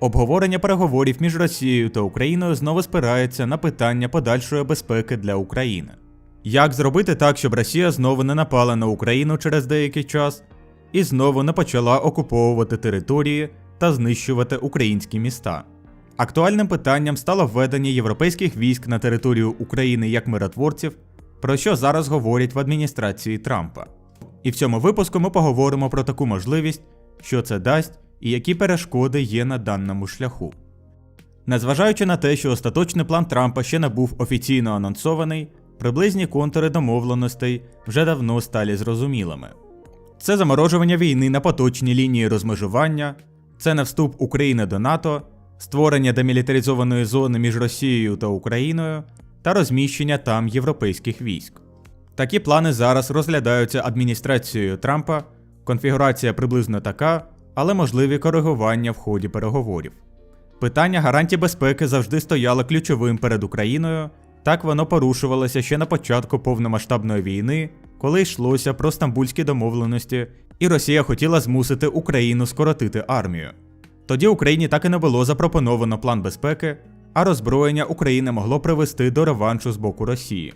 Обговорення переговорів між Росією та Україною знову спирається на питання подальшої безпеки для України. Як зробити так, щоб Росія знову не напала на Україну через деякий час і знову не почала окуповувати території та знищувати українські міста? Актуальним питанням стало введення європейських військ на територію України як миротворців, про що зараз говорять в адміністрації Трампа. І в цьому випуску ми поговоримо про таку можливість, що це дасть і які перешкоди є на даному шляху. Незважаючи на те, що остаточний план Трампа ще не був офіційно анонсований, приблизні контури домовленостей вже давно стали зрозумілими. Це заморожування війни на поточній лінії розмежування, це не вступ України до НАТО, створення демілітаризованої зони між Росією та Україною та розміщення там європейських військ. Такі плани зараз розглядаються адміністрацією Трампа, конфігурація приблизно така, але можливі коригування в ході переговорів. Питання гарантій безпеки завжди стояло ключовим перед Україною, так воно порушувалося ще на початку повномасштабної війни, коли йшлося про стамбульські домовленості, і Росія хотіла змусити Україну скоротити армію. Тоді Україні так і не було запропоновано план безпеки, а роззброєння України могло привести до реваншу з боку Росії.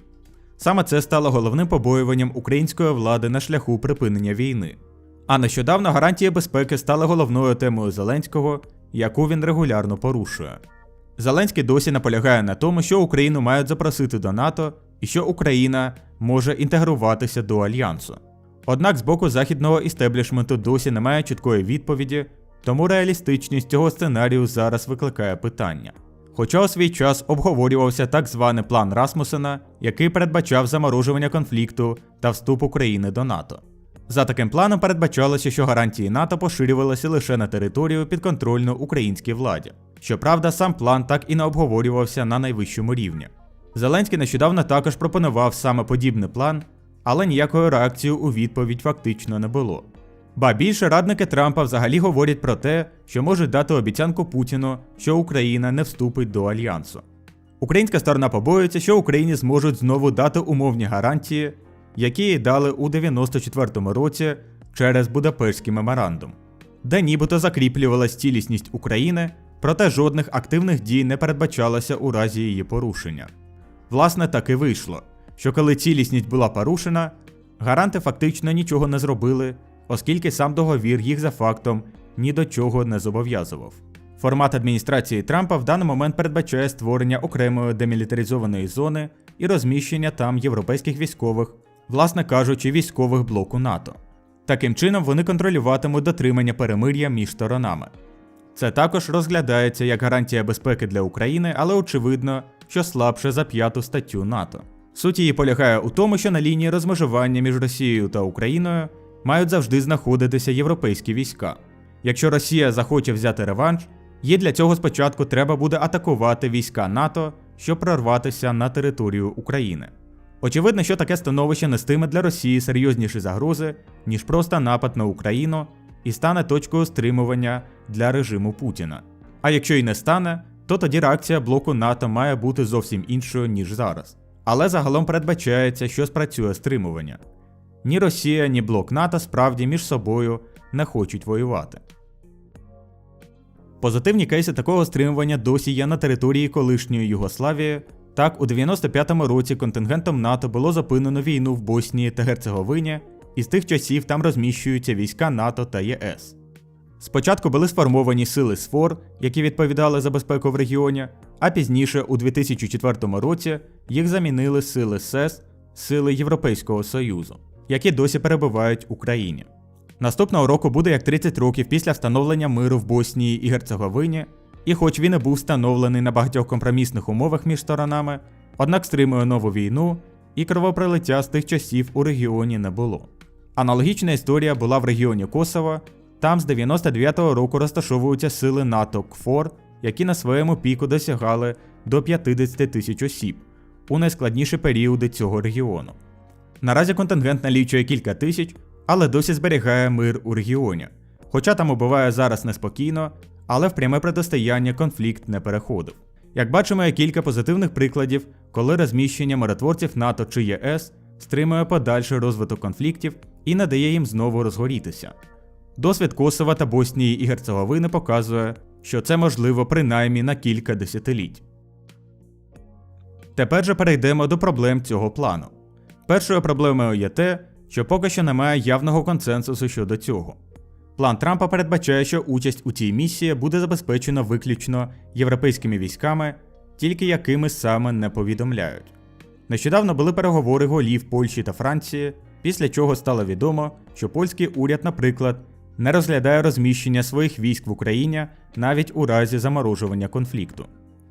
Саме це стало головним побоюванням української влади на шляху припинення війни. А нещодавно гарантії безпеки стали головною темою Зеленського, яку він регулярно порушує. Зеленський досі наполягає на тому, що Україну мають запросити до НАТО і що Україна може інтегруватися до альянсу. Однак з боку західного істеблішменту досі немає чіткої відповіді, тому реалістичність цього сценарію зараз викликає питання. Хоча у свій час обговорювався так званий план Расмусена, який передбачав заморожування конфлікту та вступ України до НАТО. За таким планом передбачалося, що гарантії НАТО поширювалися лише на територію підконтрольну українській владі. Щоправда, сам план так і не обговорювався на найвищому рівні. Зеленський нещодавно також пропонував саме подібний план, але ніякої реакції у відповідь фактично не було. Ба більше радники Трампа взагалі говорять про те, що можуть дати обіцянку Путіну, що Україна не вступить до альянсу. Українська сторона побоюється, що Україні зможуть знову дати умовні гарантії, які їй дали у 94-му році через Будапештський меморандум, де нібито закріплювалась цілісність України, проте жодних активних дій не передбачалося у разі її порушення. Власне, так і вийшло, що коли цілісність була порушена, гаранти фактично нічого не зробили, оскільки сам договір їх за фактом ні до чого не зобов'язував. Формат адміністрації Трампа в даний момент передбачає створення окремої демілітаризованої зони і розміщення там європейських військових, власне кажучи, військових блоку НАТО. Таким чином вони контролюватимуть дотримання перемир'я між сторонами. Це також розглядається як гарантія безпеки для України, але очевидно, що слабше за п'яту статтю НАТО. Суть її полягає у тому, що на лінії розмежування між Росією та Україною мають завжди знаходитися європейські війська. Якщо Росія захоче взяти реванш, їй для цього спочатку треба буде атакувати війська НАТО, щоб прорватися на територію України. Очевидно, що таке становище нестиме для Росії серйозніші загрози, ніж просто напад на Україну, і стане точкою стримування для режиму Путіна. А якщо й не стане, то тоді реакція блоку НАТО має бути зовсім іншою, ніж зараз. Але загалом передбачається, що спрацює стримування. Ні Росія, ні блок НАТО справді між собою не хочуть воювати. Позитивні кейси такого стримування досі є на території колишньої Югославії. Так, у 95-му році контингентом НАТО було зупинено війну в Боснії та Герцеговині, і з тих часів там розміщуються війська НАТО та ЄС. Спочатку були сформовані сили СФОР, які відповідали за безпеку в регіоні, а пізніше, у 2004 році, їх замінили сили СЕС, сили Європейського Союзу, які досі перебувають в Україні. Наступного року буде як 30 років після встановлення миру в Боснії і Герцеговині, і хоч він і був встановлений на багатьох компромісних умовах між сторонами, однак стримує нову війну і кровопролиття з тих часів у регіоні не було. Аналогічна історія була в регіоні Косово, там з 99-го року розташовуються сили НАТО КФОР, які на своєму піку досягали до 50 тисяч осіб у найскладніші періоди цього регіону. Наразі контингент налічує кілька тисяч, але досі зберігає мир у регіоні. Хоча там убиває зараз неспокійно, але в пряме протистояння конфлікт не переходив. Як бачимо, є кілька позитивних прикладів, коли розміщення миротворців НАТО чи ЄС стримує подальший розвиток конфліктів і не дає їм знову розгорітися. Досвід Косова та Боснії і Герцеговини показує, що це можливо принаймні на кілька десятиліть. Тепер же перейдемо до проблем цього плану. Першою проблемою є те, що поки що немає явного консенсусу щодо цього. План Трампа передбачає, що участь у цій місії буде забезпечена виключно європейськими військами, тільки якими саме не повідомляють. Нещодавно були переговори голів Польщі та Франції, після чого стало відомо, що польський уряд, наприклад, не розглядає розміщення своїх військ в Україні навіть у разі заморожування конфлікту.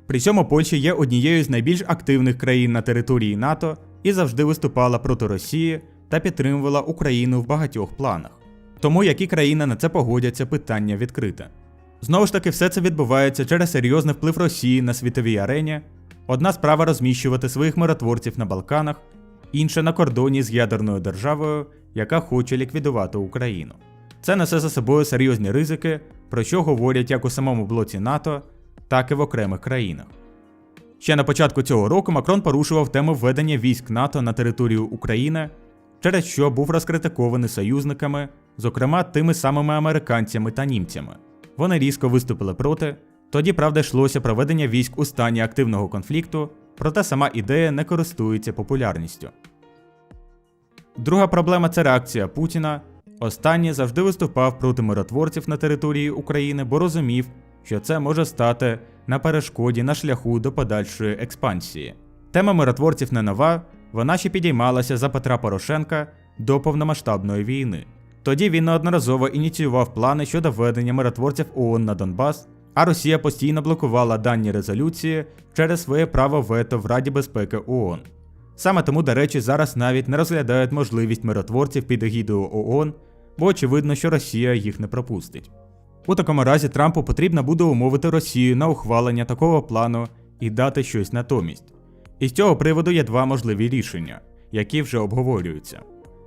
При цьому Польща є однією з найбільш активних країн на території НАТО і завжди виступала проти Росії та підтримувала Україну в багатьох планах. Тому які країни на це погодяться, питання відкрите. Знову ж таки, все це відбувається через серйозний вплив Росії на світовій арені. Одна справа розміщувати своїх миротворців на Балканах, інша на кордоні з ядерною державою, яка хоче ліквідувати Україну. Це несе за собою серйозні ризики, про що говорять як у самому блоці НАТО, так і в окремих країнах. Ще на початку цього року Макрон порушував тему введення військ НАТО на територію України, через що був розкритикований союзниками, зокрема тими самими американцями та німцями. Вони різко виступили проти. Тоді, правда, йшлося про ведення військ у стані активного конфлікту, проте сама ідея не користується популярністю. Друга проблема це реакція Путіна. Останній завжди виступав проти миротворців на території України, бо розумів, що це може стати на перешкоді на шляху до подальшої експансії. Тема миротворців не нова, вона ще підіймалася за Петра Порошенка до повномасштабної війни. Тоді він неодноразово ініціював плани щодо введення миротворців ООН на Донбас, а Росія постійно блокувала дані резолюції через своє право вето в Раді безпеки ООН. Саме тому, до речі, зараз навіть не розглядають можливість миротворців під егідою ООН, бо очевидно, що Росія їх не пропустить. У такому разі Трампу потрібно буде умовити Росію на ухвалення такого плану і дати щось натомість. І з цього приводу є два можливі рішення, які вже обговорюються.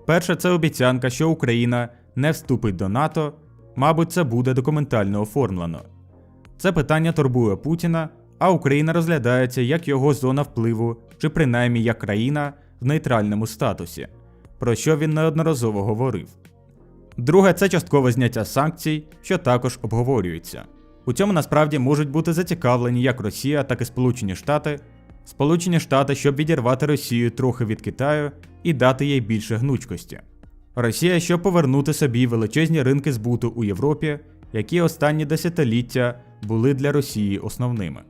Перше, це обіцянка, що Україна не вступить до НАТО, мабуть, це буде документально оформлено. Це питання турбує Путіна, а Україна розглядається як його зона впливу, чи принаймні як країна в нейтральному статусі, про що він неодноразово говорив. Друге, це часткове зняття санкцій, що також обговорюється. У цьому насправді можуть бути зацікавлені як Росія, так і Сполучені Штати. Сполучені Штати, щоб відірвати Росію трохи від Китаю і дати їй більше гнучкості. Росія, щоб повернути собі величезні ринки збуту у Європі, які останні десятиліття були для Росії основними.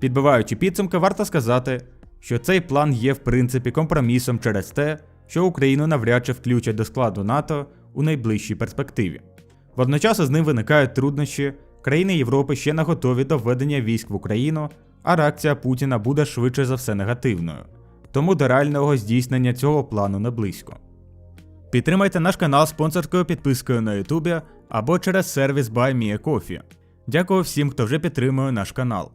Підбиваючи підсумки, варто сказати, що цей план є в принципі компромісом через те, що Україну навряд чи включать до складу НАТО у найближчій перспективі. Водночас з ним виникають труднощі, країни Європи ще не готові до введення військ в Україну, а реакція Путіна буде швидше за все негативною, тому до реального здійснення цього плану не близько. Підтримайте наш канал спонсорською підпискою на Ютубі або через сервіс BuyMeACoffee. Дякую всім, хто вже підтримує наш канал.